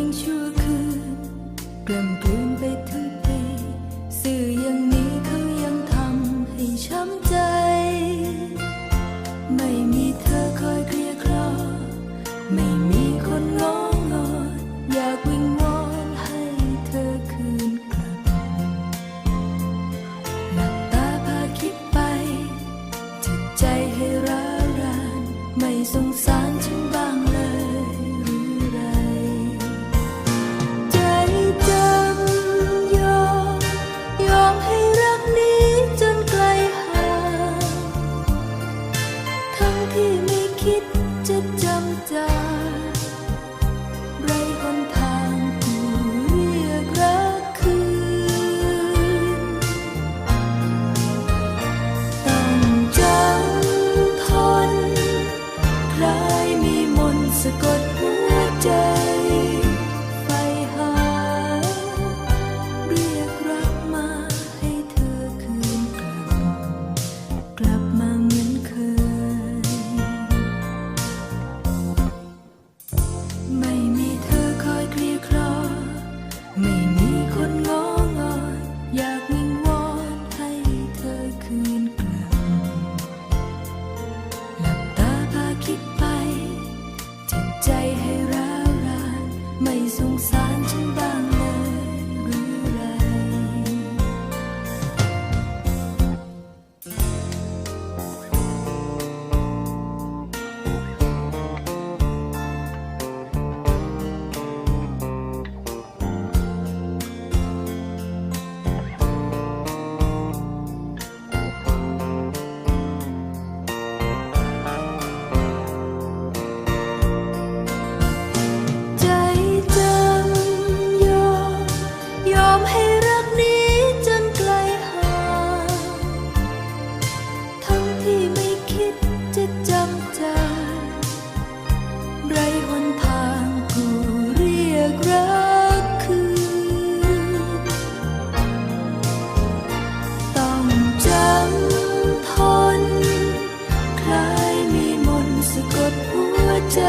พียงชั่วคืนกล่ำกลืนไปทั้งปีสื่ออย่างนี้เขายังทำให้ช้ำใจ ไม่มีเธอคอยเคลียร์คลอไม่มีคนง้องอนอยากวิงวอนให้เธอคืนกลับหลับตาพาคิดไปจิตใจให้ร้ารานไม่สงสาริดจะจำใจ ที่ไม่คิดจะจำจไรหนทางกูเรียกรักคือ ต้องจำทน คล้มีมนสะกดหัวใจ